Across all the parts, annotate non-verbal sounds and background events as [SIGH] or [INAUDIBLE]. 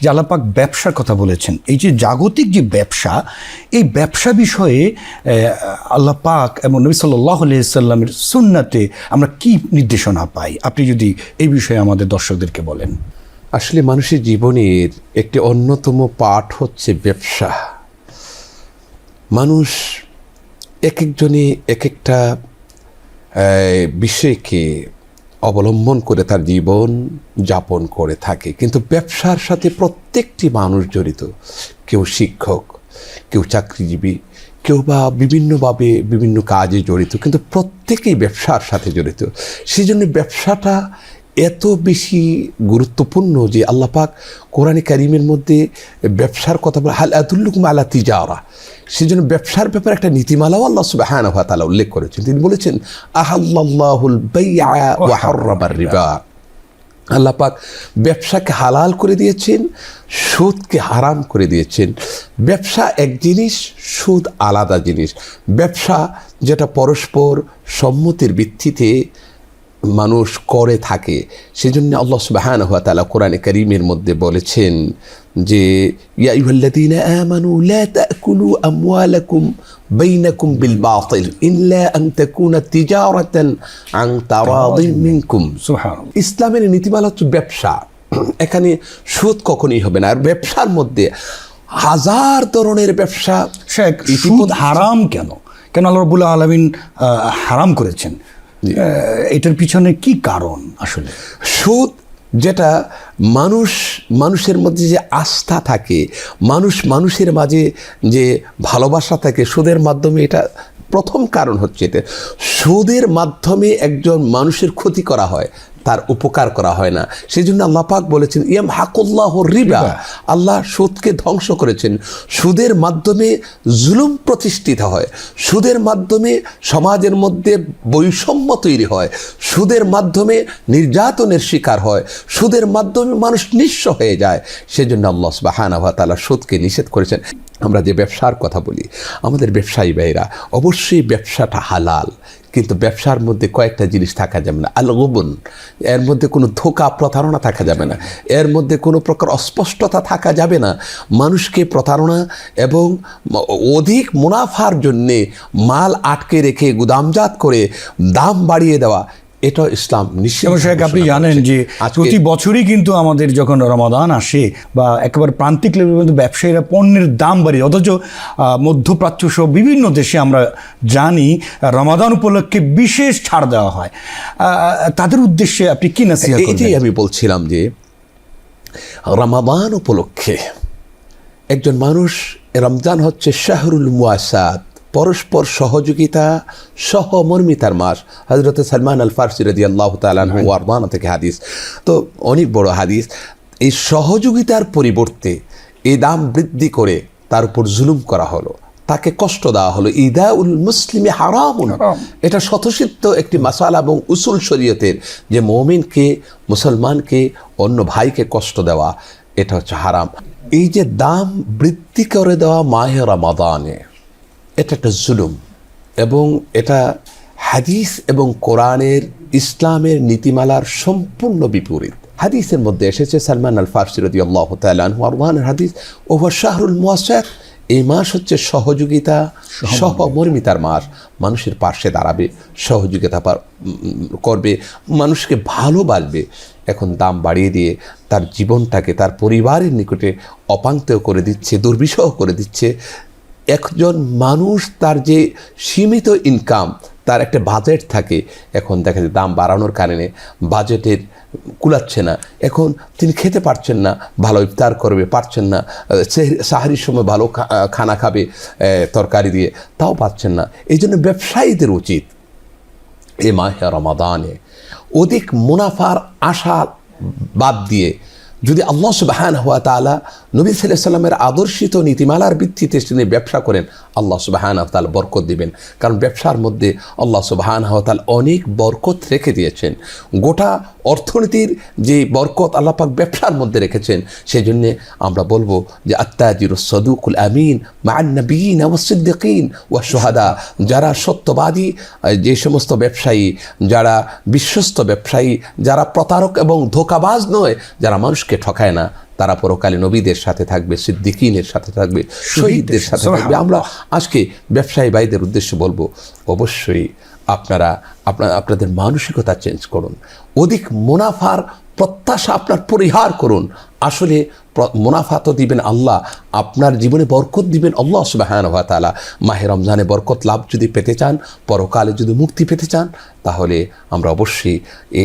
যে আল্লাপাক ব্যবসার কথা বলেছেন। এই যে জাগতিক যে ব্যবসা, এই ব্যবসা বিষয়ে আল্লাহ পাক এবং নবী সাল্লাহ সাল্লামের সুন্নাতে আমরা কি নির্দেশনা পাই? আপনি যদি এই বিষয়ে আমাদের দর্শকদেরকে বলেন। আসলে মানুষের জীবনের একটি অন্যতম পাঠ হচ্ছে ব্যবসা। মানুষ এক একজনে এক একটা বিষয়কে অবলম্বন করে তার জীবন যাপন করে থাকে। কিন্তু ব্যবসার সাথে প্রত্যেকটি মানুষ জড়িত। কেউ শিক্ষক, কেউ চাকরিজীবী, কেউ বা বিভিন্নভাবে বিভিন্ন কাজে জড়িত। কিন্তু প্রত্যেকেই ব্যবসার সাথে জড়িত। সেই জন্য ব্যবসাটা এত বেশি গুরুত্বপূর্ণ যে আল্লাহ পাক কোরআনে কারিমের মধ্যে ব্যবসার কথা বলে, হাল আতুল্লুকুম আলা সেই জন্য ব্যবসার ব্যাপারে একটা নীতিমালাও আল্লাহ সুবহানাহু ওয়া তাআলা উল্লেখ করেছেন। তিনি বলেছেন আহাল্লাহুল রিবা। আল্লাহ পাক ব্যবসাকে হালাল করে দিয়েছেন, সুদকে হারাম করে দিয়েছেন। ব্যবসা এক জিনিস, সুদ আলাদা জিনিস। ব্যবসা যেটা পরস্পর সম্মতির ভিত্তিতে মানুষ করে থাকে। সেজন্য আল্লাহ সুবাহান হুয়া তালা কোরআনে করিমের মধ্যে বলেছেন যে ইসলামের নীতিমালা হচ্ছে ব্যবসা। [CLEARS THROAT] এখানে সুদ কখনই হবে না। আর ব্যবসার মধ্যে হাজার ধরনের ব্যবসা সুদ হারাম কেন? কেন আল্লাহ আলমিন হারাম করেছেন? এটার পিছনে কি কারণ? আসলে। সুদ যেটা মানুষ মানুষের মধ্যে যে আস্থা থাকে মানুষ মানুষের মাঝে যে ভালোবাসা থাকে সুদের মাধ্যমে এটা প্রথম কারণ হচ্ছে এটা সুদের মাধ্যমে একজন মানুষের ক্ষতি করা হয়। তার উপকার করা হয় না। সেই জন্য আল্লাহ পাক বলেছেন ইয়াম হাকুল্লাহ রিবা। আল্লাহ সুদকে ধ্বংস করেছেন। সুদের মাধ্যমে জুলুম প্রতিষ্ঠিত হয়। সুদের মাধ্যমে সমাজের মধ্যে বৈষম্য তৈরি হয়। সুদের মাধ্যমে নির্যাতনের শিকার হয়। সুদের মাধ্যমে মানুষ নিঃস্ব হয়ে যায়। সেজন্য আল্লাহ সুবাহানা তালা সুদকে নিষেধ করেছেন। আমরা যে ব্যবসার কথা বলি আমাদের ব্যবসায়ী ভাইরা অবশ্যই ব্যবসাটা হালাল। কিন্তু ব্যবসার মধ্যে কয়েকটা জিনিস থাকা যাবে না। আল গোবন এর মধ্যে কোনো ধোকা প্রতারণা থাকা যাবে না। এর মধ্যে কোনো প্রকার অস্পষ্টতা থাকা যাবে না। মানুষকে প্রতারণা এবং অধিক মুনাফার জন্যে মাল আটকে রেখে গুদামজাত করে দাম বাড়িয়ে দেওয়া এটা ইসলাম নিশ্চয় আপনি জানেন যে প্রতি বছরই কিন্তু আমাদের যখন রমাদান আসে বা একেবারে প্রান্তিক লেভেল মধ্যে ব্যবসায়ীরা পণ্যের দাম বাড়িয়ে অথচ মধ্যপ্রাচ্য সহ বিভিন্ন দেশে আমরা জানি রমাদান উপলক্ষে বিশেষ ছাড় দেওয়া হয়। তাদের উদ্দেশ্যে আপনি কি করবেন এটাই আমি বলছিলাম যে রমাদান উপলক্ষে একজন মানুষ রমজান হচ্ছে শাহরুল মুয়াসাদ পরস্পর সহযোগিতা সহমর্মিতার মাস। হজরত সালমান আল ফারসি রদি আল্লাহ তালান থেকে হাদিস। তো অনেক বড় হাদিস এই সহযোগিতার পরিবর্তে এই দাম বৃদ্ধি করে তার উপর জুলুম করা হলো। তাকে কষ্ট দেওয়া হলো। ইদা উল মুসলিমে হারামুন। এটা স্বতঃসিদ্ধ একটি মাসালা এবং উসুল শরীয়তের যে মমিনকে মুসলমানকে অন্য ভাইকে কষ্ট দেওয়া এটা হচ্ছে হারাম। এই যে দাম বৃদ্ধি করে দেওয়া মাহে রমাদানে এটা একটা জুলুম এবং এটা হাদিস এবং কোরআনের ইসলামের নীতিমালার সম্পূর্ণ বিপরীত। হাদিসের মধ্যে এসেছে সালমান আল ফারসি রদি আল্লাহ হাদিস ওভার শাহরুল মুয়াসাদ এই মাস হচ্ছে সহযোগিতা, সহমর্মিতার মাস। মানুষের পাশে দাঁড়াবে, সহযোগিতা করবে, মানুষকে ভালোবাসবে। এখন দাম বাড়িয়ে দিয়ে তার জীবনটাকে, তার পরিবারের নিকটে অপাঙ্ক্তেয় করে দিচ্ছে, দুর্বিষহ করে দিচ্ছে। একজন মানুষ তার যে সীমিত ইনকাম তার একটা বাজেট থাকে, এখন দেখা যায় দাম বাড়ানোর কারণে বাজেটের কুলাচ্ছে না। এখন তিনি খেতে পারছেন না, ভালো ইফতার করবে, পারছেন না সাহারির সময় ভালো খানা খাবে তরকারি দিয়ে, তাও পাচ্ছেন না। এই জন্য ব্যবসায়ীদের উচিত এ মাহে রমাদানে অধিক মুনাফার আশা বাদ দিয়ে যদি আল্লাহ সুবাহান হওয়া তালা নবী সাল্লামের আদর্শিত নীতিমালার ভিত্তিতে তিনি ব্যবসা করেন, আল্লাহ সুবাহান তাল বরকত দিবেন। কারণ ব্যবসার মধ্যে আল্লাহ সুবাহান তাল অনেক বরকত রেখে দিয়েছেন। গোটা অর্থনীতির যে বরকত আল্লাপাক ব্যবসার মধ্যে রেখেছেন সেই জন্যে আমরা বলব যে আত্মাজির সদুকুল আমিন মান্নবীন সিদ্দিকিন ও সোহাদা যারা সত্যবাদী যে সমস্ত ব্যবসায়ী, যারা বিশ্বস্ত ব্যবসায়ী, যারা প্রতারক এবং ধোকাবাজ নয়, যারা মানুষকে মানুষকে ঠকায় না তারা পরকালে নবীদের সাথে থাকবে সিদ্দিকিনের সাথে থাকবে শহীদদের সাথে থাকবে। আমরা আজকে ব্যবসায়ী ভাইদের উদ্দেশ্যে বলব অবশ্যই আপনারা আপনার আপনাদের মানসিকতা চেঞ্জ করুন। অধিক মুনাফার প্রত্যাশা আপনার পরিহার করুন। আসলে মুনাফা তো দিবেন আল্লাহ, আপনার জীবনে বরকত দিবেন আল্লাহ সুবাহান তালা মাহে রমজানে বরকত লাভ যদি পেতে চান, পরকালে যদি মুক্তি পেতে চান, তাহলে আমরা অবশ্যই এ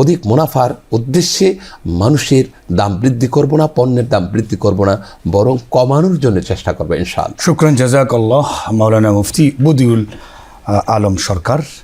অধিক মুনাফার উদ্দেশ্যে মানুষের দাম বৃদ্ধি করব না, পণ্যের দাম বৃদ্ধি করব না, বরং কমানোর জন্য চেষ্টা করব ইনশাআল্লাহ। শুক্রান জাজাক আল্লাহ মাওলানা মুফতি বদিউল আলম সরকার।